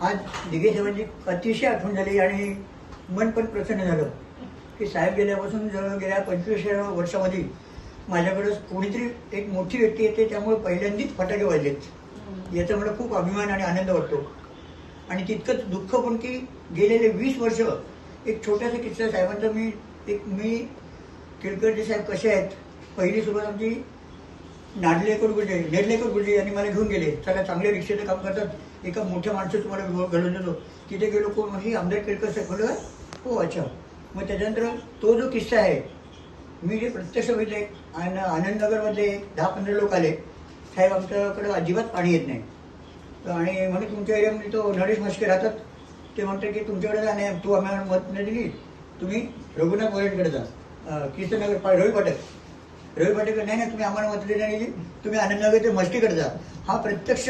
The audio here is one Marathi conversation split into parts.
आज दिघे म्हणजे साहेबांची अतिशय आठवण झाली आणि मन पण प्रसन्न झालं. की साहेब गेल्यापासून जवळ गेल्या पंचवीस वर्षामध्ये माझ्याकडं कोणीतरी एक मोठी व्यक्ती येते त्यामुळे पहिल्यांदाच फटाके वाजलेत. याचा मला खूप अभिमान आणि आनंद वाटतो. आणि तितकंच दुःख पण की गेलेले वीस वर्ष एक छोटासा किस्सा साहेबांचा मी एक मी केळकरजी साहेब कसे आहेत? पहिली सुरुवात आमची नाडलेकर गुरुजी नेडलेकर गुरुजी यांनी मला घेऊन गेले. सगळ्या चांगल्या रिक्षेचं काम करतात. एका मोठ्या माणसं तुम्हाला घडून देतो. तिथे गेलो कोण? हे आमदार केळकर साहेब. हो अच्छा. मग त्याच्यानंतर तो जो किस्सा आहे मी जे प्रत्यक्ष बघितले आणि आनंदनगरमध्ये दहा पंधरा लोक आले. साहेब आमच्याकडे अजिबात पाणी येत नाही. आणि म्हणे तुमच्या एरियामध्ये तो नरेश म्हस्के राहतात. ते म्हणतात की तुमच्याकडे जा नाही. तू आम्हाला मत नाही दिली. तुम्ही रघुनाथ मोरेंकडे जा. अं, कीर्तनगर पा- रवी पाटक नाही नाही तुम्ही आम्हाला मत दिली नाही. तुम्ही आनंदनगर ते मस्तीकडे जा. हा प्रत्यक्ष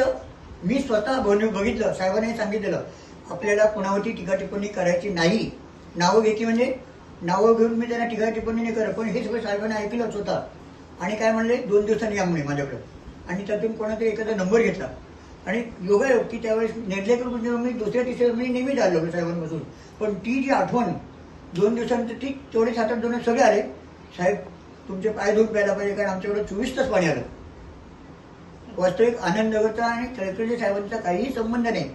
मी स्वतः बघितलं साहेबांनी सांगितलेलं. आपल्याला कोणावरती टीका टिप्पणी करायची नाही. नावं घ्यायची म्हणजे नावं घेऊन मी त्यांना टीका टिप्पणी नाही करत पण हे सगळं साहेबांनी ऐकलंच होता. आणि काय म्हणले? दोन दिवसांनी या म्हणे माझ्याकडे. आणि त्यातून कोणाचा एखादा नंबर घेतला. आणि योगायोग की त्यावेळेस नेडलेकर म्हणजे मी दुसऱ्या तिसऱ्या मी नेहमी आलो साहेबांपासून. पण ती जी आठवण दोन दिवसानंतर ती तेवढे सात आठ दोन सगळे आले. साहेब तुमचे पाय धुवून प्यायला पाहिजे कारण आमच्याकडे चोवीस तास पाणी आलं. वास्तविक आनंदनगरचा आणि केळकरचे साहेबांचा काहीही संबंध नाही.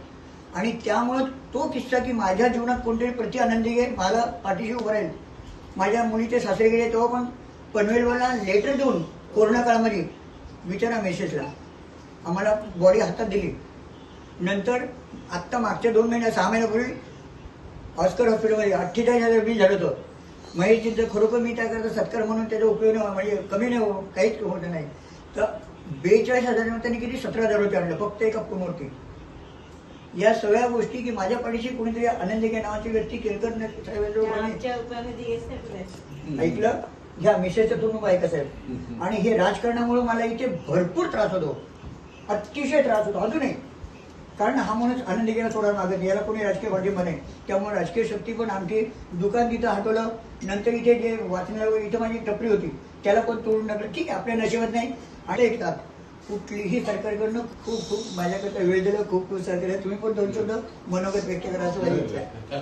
आणि त्यामुळं तो किस्सा की माझ्या जीवनात कोणतरी प्रति आनंदी घेईल मला पाठीशी उभं राहील. माझ्या मुलीचे सासरे गेले तेव्हा पण पनवेलवाला लेटर देऊन कोरोना काळामध्ये विचारा मेसेजला. आम्हाला बॉडी हातात दिली. नंतर आत्ता मागच्या दोन महिन्या सहा महिन्यापूर्वी ऑस्कर हॉस्पिटलमध्ये अठ्ठेचाळीस हजार बिल झालं होतं. महेशजींचं खरोखर मी त्याकरता सत्कार म्हणून त्याचा उपयोग नाही म्हणजे कमी नाही हो काहीच होत नाही. तर बेचाळीस हजार त्यांनी किती? सतरा हजार रुपये आणलं फक्त एका फोनवरती या सगळ्या गोष्टी की माझ्या पाठीशी कोणीतरी आनंदिके नावाची व्यक्ती केळकर ऐकलं? घ्या मिसेसचं तुम्ही ऐका साहेब. आणि हे राजकारणामुळे मला इथे भरपूर त्रास होतो. अतिशय त्रास होतो. अजूनही. कारण हा माणूस आनंदी गेला सोडा मागत याला कोणी राजकीय पाठिंबा नाही. त्यामुळे राजकीय शक्ती पण आमची दुकान तिथं हटवलं. नंतर इथे जे वाचनालय इथं माझी टपरी होती. त्याला पण तोडून टाकलं? ठीक आहे आपल्या नशिबात नाही. आणि ऐकतात कुठलीही सरकारकडनं खूप खूप माझ्याकडे वेळ दिला. खूप खूप सहकार्य. तुम्ही पण दोन शब्द मनोगत व्यक्त करा